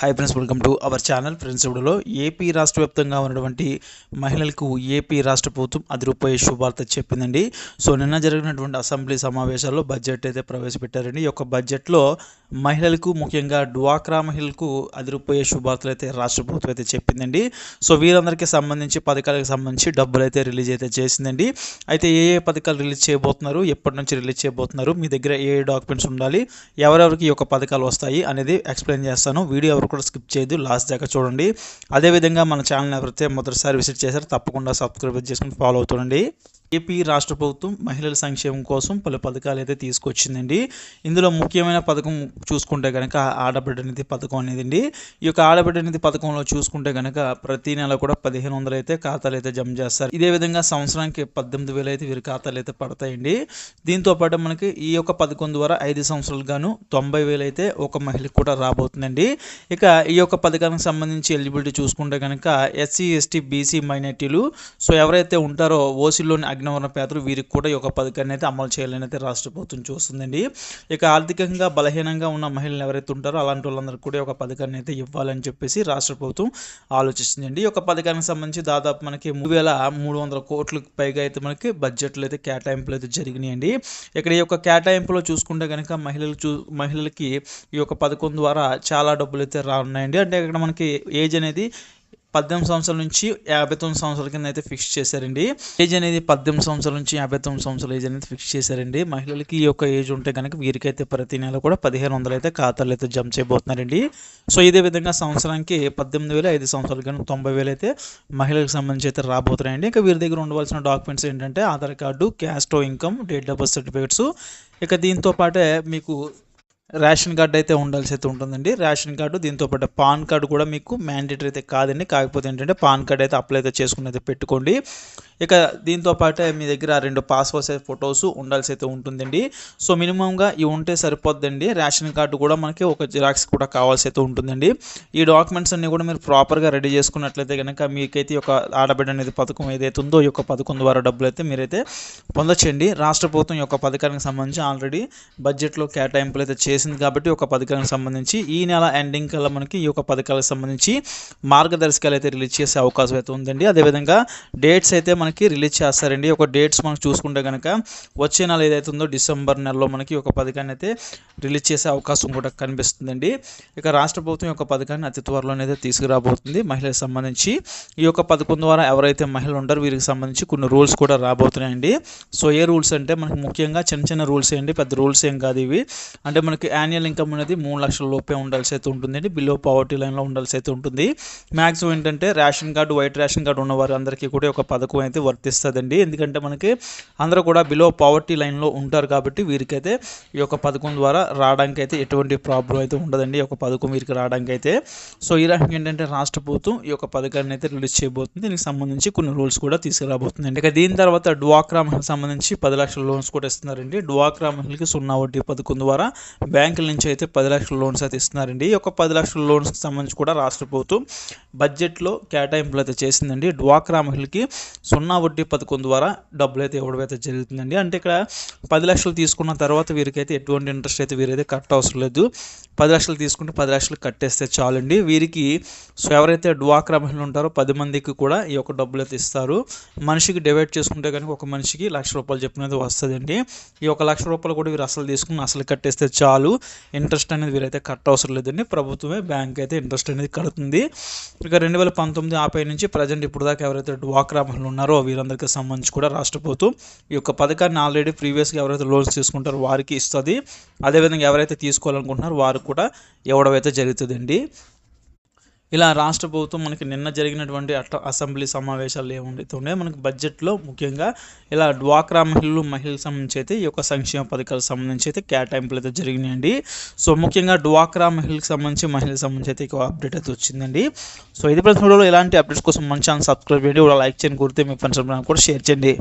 Hi friends welcome to our channel friends ఇప్పుడులో AP రాష్ట్ర వ్యాప్తంగా ఉన్నటువంటి మహిళలకు ఏపీ రాష్ట్ర ప్రభుత్వం అదిరిపోయే శుభార్త చెప్పిందండి. సో నిన్న జరిగినటువంటి అసెంబ్లీ సమావేశాల్లో బడ్జెట్ అయితే ప్రవేశపెట్టారండి. ఈ యొక్క బడ్జెట్లో మహిళలకు ముఖ్యంగా డ్వాక్రా మహిళలకు అదిరిపోయే శుభార్తలు అయితే రాష్ట్ర ప్రభుత్వం అయితే చెప్పిందండి. సో వీరందరికీ సంబంధించి పథకాలకు సంబంధించి డబ్బులు అయితే రిలీజ్ అయితే చేసిందండి. అయితే ఏ ఏ పథకాలు రిలీజ్ చేయబోతున్నారు? ఎప్పటి నుంచి రిలీజ్ చేయబోతున్నారు? మీ దగ్గర ఏ ఏ డాక్యుమెంట్స్ ఉండాలి? ఎవరెవరికి ఈ యొక్క పథకాలు వస్తాయి? అనేది ఎక్స్ప్లెయిన్ చేస్తాను. వీడియో కూడా స్కిప్ చేయదు లాస్ట్ దాకా చూడండి. అదేవిధంగా మన ఛానల్ ఎవరైతే మొదటిసారి విజిట్ చేశారో తప్పకుండా సబ్స్క్రైబ్ చేసుకుని ఫాలో అవుతుండండి ఏపీ రాష్ట్ర ప్రభుత్వం మహిళల సంక్షేమం కోసం పలు పథకాలు అయితే తీసుకొచ్చిందండి. ఇందులో ముఖ్యమైన పథకం చూసుకుంటే కనుక ఆడబిడ్డ నిధి పథకం అనేది అండి ఈ యొక్క ఆడబిడ్డ నిధి పథకంలో చూసుకుంటే కనుక ప్రతి నెల కూడా పదిహేను వందలు అయితే ఖాతాలు అయితే జమ చేస్తారు. ఇదే విధంగా సంవత్సరానికి పద్దెనిమిది వేలు అయితే వీరి ఖాతాలు అయితే పడతాయండి. దీంతో పాటు మనకి ఈ యొక్క పథకం ద్వారా ఐదు సంవత్సరాలు గాను తొంభై వేలు అయితే ఒక మహిళకు కూడా రాబోతుందండి. ఇక ఈ యొక్క పథకానికి సంబంధించి ఎలిజిబిలిటీ చూసుకుంటే కనుక ఎస్సీ ఎస్టీ బీసీ మైనార్టీలు సో ఎవరైతే ఉంటారో ఓసీలోని అగ్నివర్ణ పేదలు వీరికి కూడా ఈ యొక్క పథకాన్ని అయితే అమలు చేయాలని అయితే రాష్ట్ర ప్రభుత్వం చూస్తుందండి. ఇక ఆర్థికంగా బలహీనంగా ఉన్న మహిళలు ఎవరైతే ఉంటారో అలాంటి వాళ్ళందరికీ కూడా ఒక పథకాన్ని అయితే ఇవ్వాలని చెప్పేసి రాష్ట్ర ప్రభుత్వం ఆలోచిస్తుందండి. ఈ యొక్క పథకానికి సంబంధించి దాదాపు మనకి మూడు వేల మూడు వందల కోట్లకు పైగా అయితే మనకి బడ్జెట్లో అయితే కేటాయింపులు అయితే జరిగినాయండి. ఇక్కడ ఈ యొక్క కేటాయింపులో చూసుకుంటే కనుక మహిళలు చూ మహిళలకి ఈ యొక్క పథకం ద్వారా చాలా డబ్బులు అయితే రానున్నాయండి. అంటే ఇక్కడ మనకి ఏజ్ అనేది పద్దెనిమిది సంవత్సరాల నుంచి యాభై తొమ్మిది సంవత్సరాల కింద అయితే ఫిక్స్ చేశారండి. ఏజ్ అనేది పద్దెనిమిది సంవత్సరాల నుంచి యాభై తొమ్మిది సంవత్సరాల ఏజ్ అనేది ఫిక్స్ చేశారండి. మహిళలకి ఈ యొక్క ఏజ్ ఉంటే కనుక వీరికైతే ప్రతి నెల కూడా పదిహేను వందలు అయితే ఖాతాలు అయితే జమ చేయబోతున్నారండి. సో ఇదే విధంగా సంవత్సరానికి పద్దెనిమిది వేలు ఐదు సంవత్సరాలు కానీ తొంభై వేలు అయితే మహిళలకు సంబంధించి అయితే రాబోతున్నాయండి. ఇంకా వీరి దగ్గర ఉండవలసిన డాక్యుమెంట్స్ ఏంటంటే Aadhaar card క్యాస్టో income date of birth certificates ఇక దీంతో పాటే మీకు రేషన్ కార్డు అయితే ఉండాల్సి అయితే ఉంటుందండి. రేషన్ కార్డు దీంతో పాటు పాన్ కార్డు కూడా మీకు మ్యాండేటరీ అయితే కాదండి. కాకపోతే ఏంటంటే పాన్ కార్డు అయితే అప్లై అయితే చేసుకుని అయితే పెట్టుకోండి. ఇక దీంతో పాటే మీ దగ్గర రెండు పాస్పోర్ట్ సైజ్ ఫొటోస్ ఉండాల్సి అయితే ఉంటుందండి. సో మినిమంగా ఇవి ఉంటే సరిపోద్దండి. రేషన్ కార్డు కూడా మనకి ఒక జిరాక్స్ కూడా కావాల్సి అయితే ఉంటుందండి. ఈ డాక్యుమెంట్స్ అన్నీ కూడా మీరు ప్రాపర్గా రెడీ చేసుకున్నట్లయితే కనుక మీకైతే ఒక ఆడబిడ్డ అనేది పథకం ఏదైతే ఉందో ఈ యొక్క పథకం ద్వారా డబ్బులు అయితే మీరైతే పొందొచ్చండి. రాష్ట్ర ప్రభుత్వం యొక్క పథకానికి సంబంధించి ఆల్రెడీ బడ్జెట్లో కేటాయింపులు అయితే చేసి చేసింది కాబట్టి ఒక పథకానికి సంబంధించి ఈ నెల ఎండింగ్ కల్లా మనకి ఈ యొక్క పథకాలకు సంబంధించి మార్గదర్శకాలు అయితే రిలీజ్ చేసే అవకాశం అయితే ఉందండి. అదేవిధంగా డేట్స్ అయితే మనకి రిలీజ్ చేస్తారండి. ఒక డేట్స్ మనం చూసుకుంటే కనుక వచ్చే నెల ఏదైతే ఉందో డిసెంబర్ నెలలో మనకి ఒక పథకాన్ని అయితే రిలీజ్ చేసే అవకాశం కూడా కనిపిస్తుందండి. ఇక రాష్ట్ర ప్రభుత్వం యొక్క పథకాన్ని అతి త్వరలోనే అయితే తీసుకురాబోతుంది. మహిళలకు సంబంధించి ఈ యొక్క పథకం ద్వారా ఎవరైతే మహిళలు ఉంటారో వీరికి సంబంధించి కొన్ని రూల్స్ కూడా రాబోతున్నాయండి. సో ఏ రూల్స్ అంటే మనకి ముఖ్యంగా చిన్న చిన్న రూల్స్ ఏంటి పెద్ద రూల్స్ ఏం కాదు ఇవి. అంటే మనకి యాన్యువల్ ఇన్కమ్ అనేది మూడు లక్షల లోపే ఉండాల్సి అయితే ఉంటుందండి. బిలో పావర్టీ లైన్లో ఉండాల్సి అయితే ఉంటుంది. మ్యాక్సిమం ఏంటంటే ration card white ration card ఉన్న వారందరికీ కూడా ఒక పథకం అయితే వర్తిస్తుందండి. ఎందుకంటే మనకి అందరూ కూడా బిలో పావర్టీ లైన్లో ఉంటారు కాబట్టి వీరికైతే ఈ యొక్క పథకం ద్వారా రావడానికి అయితే ఎటువంటి ప్రాబ్లం అయితే ఉండదండి. ఈ యొక్క పథకం వీరికి రావడానికి అయితే. సో ఈ రకంగా ఏంటంటే రాష్ట్ర ప్రభుత్వం ఈ యొక్క పథకాన్ని అయితే రిలీజ్ చేయబోతుంది. దీనికి సంబంధించి కొన్ని రూల్స్ కూడా తీసుకురాబోతుంది ఇక దీని తర్వాత డ్వాక్రా మహిళకు సంబంధించి పది లక్షల లోన్స్ కూడా ఇస్తున్నారండి. డ్వాక్రా మహిళకి సున్నా వడ్డీ పథకం ద్వారా బ్యాంకుల నుంచి అయితే పది లక్షల లోన్స్ అయితే ఇస్తున్నారండి. ఈ యొక్క పది లక్షల లోన్స్కి సంబంధించి కూడా రాష్ట్ర ప్రభుత్వం బడ్జెట్లో కేటాయింపులు అయితే చేసిందండి. డ్వాక్రా మహిళకి సున్నా వడ్డీ పథకం ద్వారా డబ్బులు అయితే ఇవ్వడం అయితే జరుగుతుందండి. అంటే ఇక్కడ పది లక్షలు తీసుకున్న తర్వాత వీరికైతే ఎటువంటి ఇంట్రెస్ట్ అయితే వీరైతే కట్ అవసరం లేదు. పది లక్షలు తీసుకుంటే పది లక్షలు కట్టేస్తే చాలండి. వీరికి సో ఎవరైతే డ్వాక్రా మహిళలు ఉంటారో పది మందికి కూడా ఈ యొక్క డబ్బులు అయితే ఇస్తారు. మనిషికి డివైడ్ చేసుకుంటే కనుక ఒక మనిషికి లక్ష రూపాయలు చెప్పినది వస్తుందండి. ఈ ఒక లక్ష రూపాయలు కూడా వీరు అసలు తీసుకుని అసలు కట్టేస్తే చాలు. ఇంట్రెస్ట్ అనేది వీరైతే కట్ అవసరం లేదండి. ప్రభుత్వమే బ్యాంక్ అయితే ఇంట్రెస్ట్ అనేది కడుతుంది. ఇక రెండు వేల పంతొమ్మిది ఆపై నుంచి ప్రజెంట్ ఇప్పుడు దాకా ఎవరైతే డ్వాక్రా మహిళలు ఉన్నారో వీరందరికీ సంబంధించి కూడా రాష్ట్ర ప్రభుత్వం ఈ యొక్క పథకాన్ని ఆల్రెడీ ప్రీవియస్గా ఎవరైతే లోన్స్ తీసుకుంటారో వారికి ఇస్తుంది. అదేవిధంగా ఎవరైతే తీసుకోవాలనుకుంటున్నారో వారికి కూడా ఇవ్వడం అయితే జరుగుతుందండి. ఇలా రాష్ట్ర ప్రభుత్వం మనకి నిన్న జరిగినటువంటి అట్ట అసెంబ్లీ సమావేశాలు ఏముండైతే ఉన్నాయో మనకి బడ్జెట్లో ముఖ్యంగా ఇలా డ్వాక్రా మహిళలు మహిళలకు సంబంధించి అయితే ఈ యొక్క సంక్షేమ పథకాలకు సంబంధించి అయితే కేటాయింపులు అయితే జరిగినాయండి. సో ముఖ్యంగా డ్వాక్రా మహిళలకు సంబంధించి మహిళలకు సంబంధించి అయితే ఒక అప్డేట్ అయితే వచ్చిందండి. సో ఇది ప్రతి వీడియోలో ఇలాంటి అప్డేట్స్ కోసం మంచి ఛానల్ సబ్స్క్రైబ్ చేయండి. లైక్ చేయండి కుడితే మీ ఫ్రెండ్స్ కూడా షేర్ చేయండి.